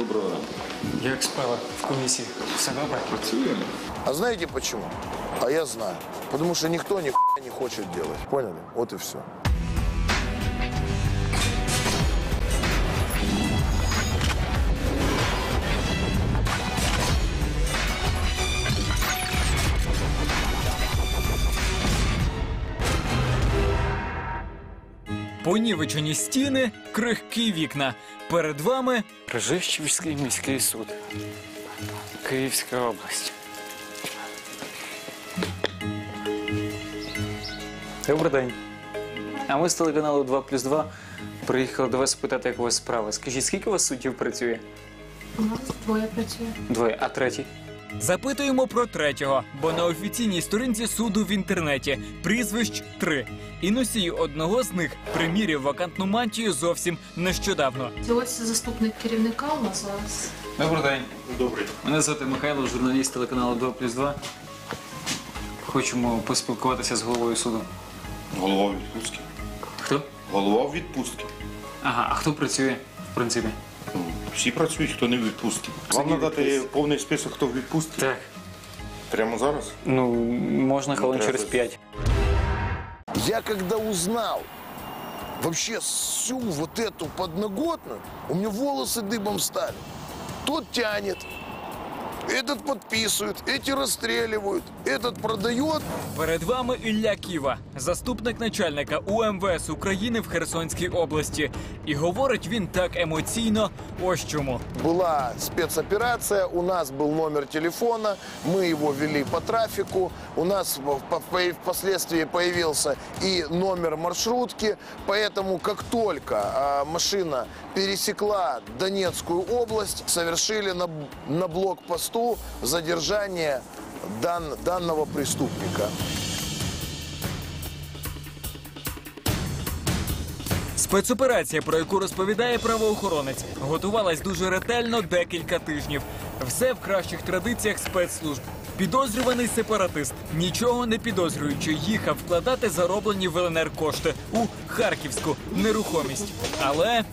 Доброго ранку. Як справа в комісії? Все добре? Працюємо. А знаете почему? А я знаю. Потому что никто ни хуя не хочет делать. Поняли? Вот и все. Понівечені стіни, крихкі вікна. Перед вами Ржищівський міський суд. Київська область. Добрий день. А ми з телеканалу 2 плюс 2 приїхали до вас спитати, як у вас справа. Скажіть, скільки у вас суддів працює? У нас двоє працює. Двоє, а третій? Запитуємо про третього, бо на офіційній сторінці суду в інтернеті прізвищ три. І носій одного з них приміряв вакантну мантію зовсім нещодавно. Ось заступник керівника у нас зараз. Добрий день. Добрий. Мене звати Михайло, журналіст телеканалу 2 плюс 2. Хочемо поспілкуватися з головою суду. Голова у відпустці. Хто? Голова у відпустці. Ага, а хто працює, в принципі? Ну, Всі працюють, хто не у відпустці. Вам Це надати відпустці. повний список, хто в відпустці? Так. Прямо зараз? Ну, можна хвилин треба. через п'ять. Я когда узнал вообще всю вот эту подноготную, у меня волосы дыбом стали. Тот тянет, этот подписывает, эти расстреливают, этот продает. Перед вами Ілля Ківа, заступник начальника УМВС України в Херсонській області. І говорить він так емоційно. Ось чому. Была спецоперация, у нас был номер телефона, мы его вели по трафику, у нас в- по- по- впоследствии появился и номер маршрутки, поэтому как только а, машина пересекла Донецкую область, совершили на, на блокпосту задержание дан- данного преступника. Спецоперація, про яку розповідає правоохоронець, готувалась дуже ретельно декілька тижнів. Все в кращих традиціях спецслужб. Підозрюваний сепаратист, нічого не підозрюючи, їхав вкладати зароблені в ЛНР кошти у харківську нерухомість. Але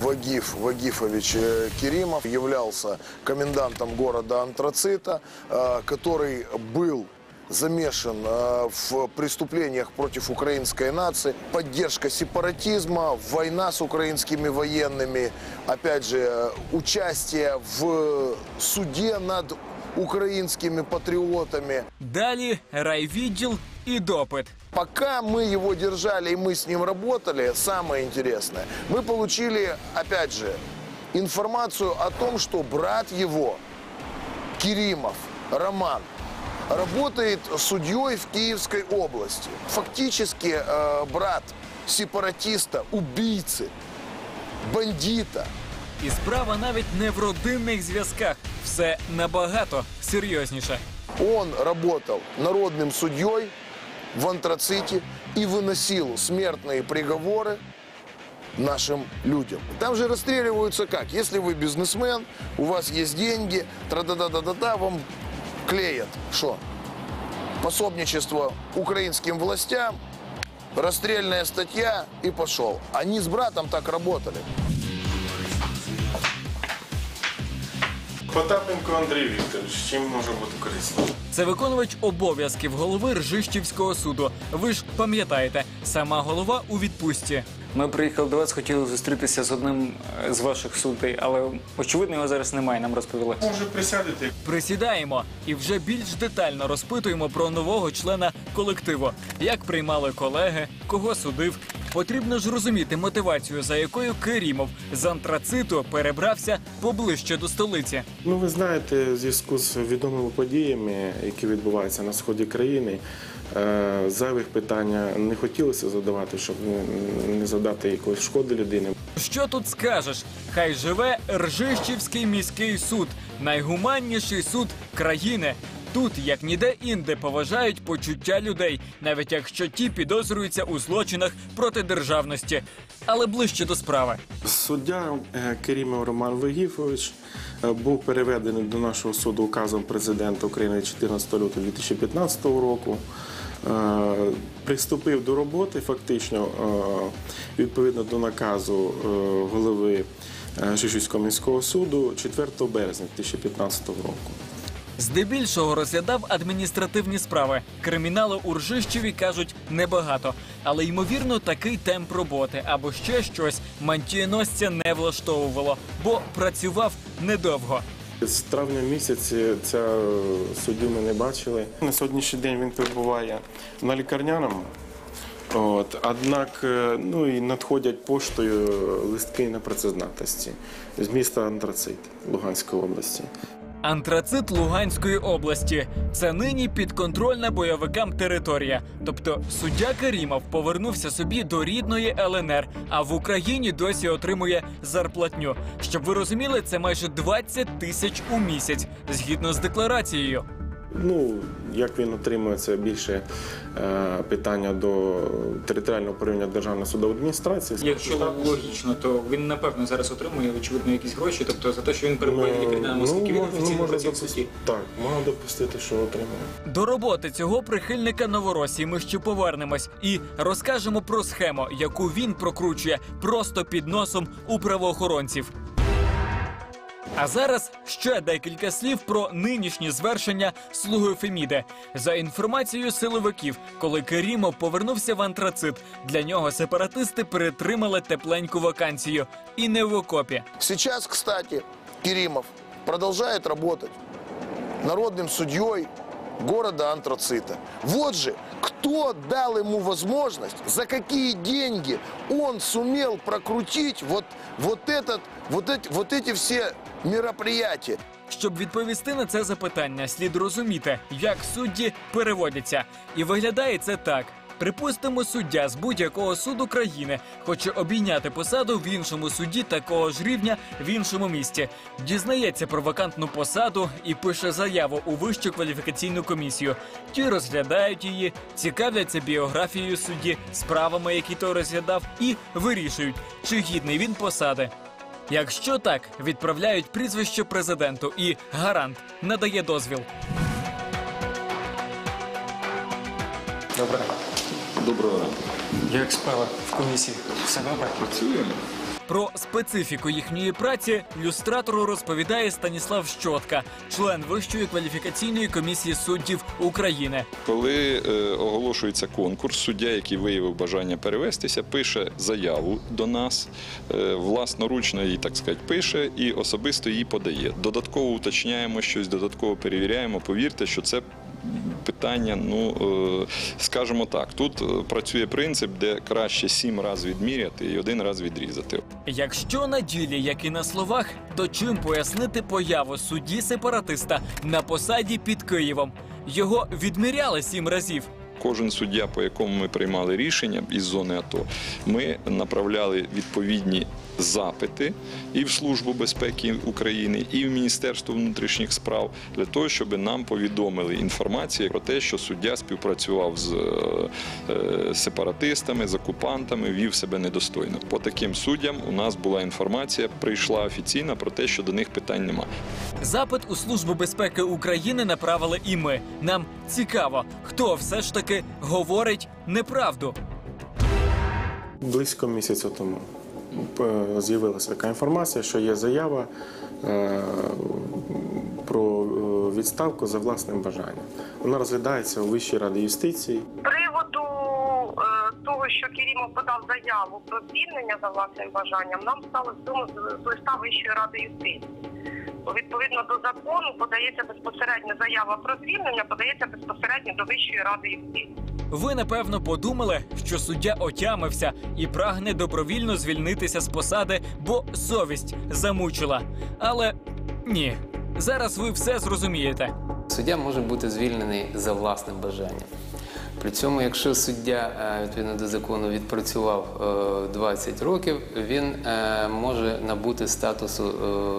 Вагиф Вагифович э, Керимов являлся комендантом города Антрацита, э, который был замешан э, в преступлениях против украинской нации, поддержка сепаратизма, война с украинскими военными, опять же, э, участие в суде над украинскими патриотами. далі райвідділ і допит. Пока мы его держали и мы с ним работали, самое интересное, мы получили, опять же, информацию о том, что брат его, Керимов, Роман, работает судьей в Киевской области. Фактически э, брат сепаратиста, убийцы, бандита. І справа навіть не в родинних зв'язках. Все набагато серйозніше. Он работал народным судьей в антраците и выносил смертные приговоры нашим людям. Там же расстреливаются как? Если вы бизнесмен, у вас есть деньги, тра-да-да-да-да, вам клеят. Что? Пособничество украинским властям, расстрельная статья и пошел. Они с братом так работали. Потапенко Андрій Вікторович, чим може бути корисно? Це виконувач обов'язків голови Ржищівського суду. Ви ж пам'ятаєте, сама голова у відпустці. Ми приїхали до вас, хотіли зустрітися з одним е, з ваших суддей, але очевидно його зараз немає. Нам розповіли. Може присядете? Присідаємо і вже більш детально розпитуємо про нового члена колективу, як приймали колеги, кого судив. Потрібно ж розуміти мотивацію, за якою Керімов з антрациту перебрався поближче до столиці. Ну, ви знаєте, в зв'язку з відомими подіями, які відбуваються на сході країни, зайвих питань не хотілося задавати, щоб не- завдати якоїсь шкоди людині. Що тут скажеш? Хай живе Ржищівський міський суд, найгуманніший суд країни. Тут, як ніде інде, поважають почуття людей, навіть якщо ті підозрюються у злочинах проти державності. Але ближче до справи. Суддя е, Керімов Роман Вегіфович е, був переведений до нашого суду указом президента України 14 лютого 2015 року. Е, Приступив до роботи фактично е, відповідно до наказу е, голови Шишівського міського суду 4 березня 2015 року. Здебільшого розглядав адміністративні справи. Кримінали у Ржищеві кажуть небагато, але ймовірно такий темп роботи або ще щось мантієносця не влаштовувало, бо працював недовго. З травня місяці ця е, суддю ми не бачили. На сьогоднішній день він перебуває на лікарняному. От, однак е, ну, і надходять поштою листки непрацездатності з міста Антрацит Луганської області. Антрацит Луганської області це нині підконтрольна бойовикам територія. Тобто суддя Карімов повернувся собі до рідної ЛНР, а в Україні досі отримує зарплатню. Щоб ви розуміли, це майже 20 тисяч у місяць згідно з декларацією. Ну, як він отримує це більше е, питання до територіального управління Державної судової адміністрації. Якщо логічно, то він напевно зараз отримує очевидно якісь гроші, тобто за те, що він перебуває на лікарняному, оскільки він офіційно може працює в суді. Так, можна допустити, що отримує. До роботи цього прихильника Новоросії ми ще повернемось і розкажемо про схему, яку він прокручує просто під носом у правоохоронців. А зараз ще декілька слів про нинішні звершення слуги Феміди. За інформацією силовиків, коли Керімов повернувся в антрацит, для нього сепаратисти перетримали тепленьку вакансію і не в окопі. Сейчас, кстати, Керимов продолжает работать народным судьей города Антрацита. Вот же, кто дал ему возможность, за какие деньги он сумел прокрутить вот, вот, этот, вот, эти, вот эти все мероприятия. Щоб відповісти на це запитання, слід розуміти, як судді переводяться. І виглядає це так. Припустимо, суддя з будь-якого суду країни хоче обійняти посаду в іншому суді такого ж рівня в іншому місті. Дізнається про вакантну посаду і пише заяву у вищу кваліфікаційну комісію. Ті розглядають її, цікавляться біографією судді, справами, які той розглядав, і вирішують, чи гідний він посади. Якщо так, відправляють прізвище президенту і гарант надає дозвіл. Добре. Доброго ранку. Як справа в комісії? Все добре? Працюємо. Про специфіку їхньої праці люстратору розповідає Станіслав Щотка, член Вищої кваліфікаційної комісії суддів України. Коли е, оголошується конкурс, суддя, який виявив бажання перевестися, пише заяву до нас, е, власноручно її, так сказати, пише і особисто її подає. Додатково уточняємо щось, додатково перевіряємо. Повірте, що це. Питання, ну е, скажімо так, тут е, працює принцип, де краще сім разів відміряти і один раз відрізати. Якщо на ділі, як і на словах, то чим пояснити появу судді сепаратиста на посаді під Києвом? Його відміряли сім разів. Кожен суддя, по якому ми приймали рішення із зони АТО, ми направляли відповідні запити і в Службу безпеки України, і в Міністерство внутрішніх справ для того, щоб нам повідомили інформацію про те, що суддя співпрацював з е, е, сепаратистами, з окупантами, вів себе недостойно. По таким суддям у нас була інформація, прийшла офіційна про те, що до них питань немає. Запит у Службу безпеки України направили і ми. Нам цікаво, хто все ж таки говорить неправду. Близько місяця тому з'явилася така інформація, що є заява е, про е, відставку за власним бажанням. Вона розглядається у Вищій раді юстиції. приводу е, того, що Керімов подав заяву про звільнення за власним бажанням, нам стало з листа Вищої ради юстиції. Відповідно до закону подається безпосередньо заява про звільнення, подається безпосередньо до Вищої ради юстиції. Ви напевно подумали, що суддя отямився і прагне добровільно звільнитися з посади, бо совість замучила. Але ні, зараз ви все зрозумієте. Суддя може бути звільнений за власним бажанням. При цьому, якщо суддя е, відповідно до закону відпрацював е, 20 років, він е, може набути статусу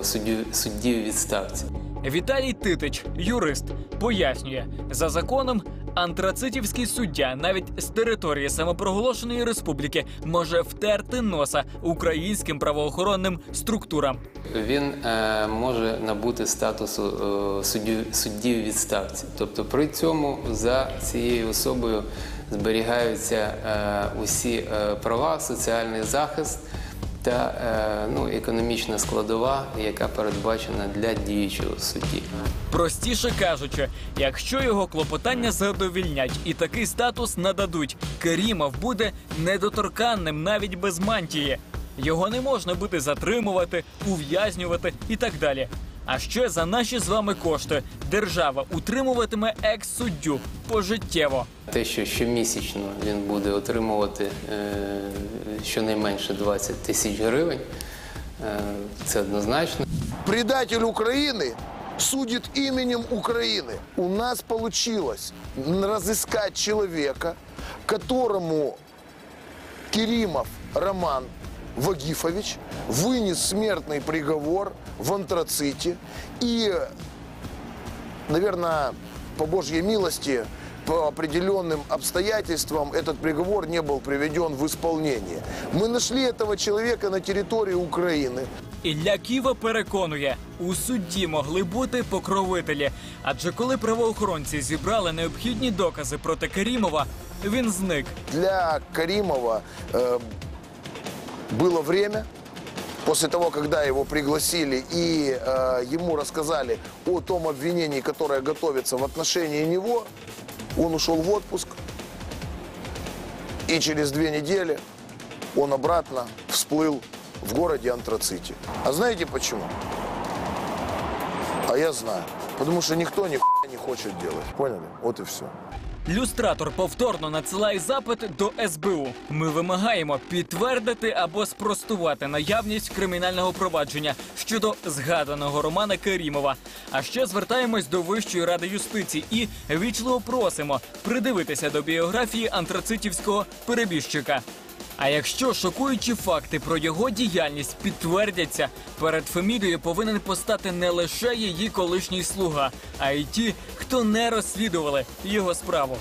е, судді відставці. Віталій Титич, юрист, пояснює за законом. Антрацитівський суддя навіть з території самопроголошеної республіки може втерти носа українським правоохоронним структурам. Він е, може набути статусу е, судді, судді відставці. Тобто при цьому за цією особою зберігаються е, усі е, права, соціальний захист та е, ну, економічна складова, яка передбачена для діючого судді. Простіше кажучи, якщо його клопотання задовільнять і такий статус нададуть, Керімов буде недоторканним навіть без мантії. Його не можна буде затримувати, ув'язнювати і так далі. А ще за наші з вами кошти держава утримуватиме екс-суддю пожиттєво. Те, що щомісячно він буде отримувати е, щонайменше 20 тисяч гривень, е, це однозначно. Предатель Украины судит именем Украины. У нас получилось разыскать человека, которому Керимов Роман Вагифович вынес смертный приговор в антраците. И, наверное, по Божьей милости, по определенным обстоятельствам этот приговор не был приведен в исполнение. Мы нашли этого человека на территории Украины. Ілля Ківа переконує, у судді могли бути покровителі. Адже коли правоохоронці зібрали необхідні докази проти Керімова, він зник. Для Каримова э, было время, после того, когда его пригласили и э, ему рассказали о том обвинении, которое готовится в отношении него, он ушел в отпуск. И через две недели он обратно всплыл в городе Антраците. А знаете почему? А я знаю. Потому что никто ни не хочет делать. Поняли? Вот и все. Люстратор повторно надсилає запит до СБУ. Ми вимагаємо підтвердити або спростувати наявність кримінального провадження щодо згаданого Романа Керімова. А ще звертаємось до Вищої ради юстиції і вічливо просимо придивитися до біографії антрацитівського перебіжчика. А якщо шокуючі факти про його діяльність підтвердяться, перед фамілією повинен постати не лише її колишній слуга, а й ті, хто не розслідували його справу.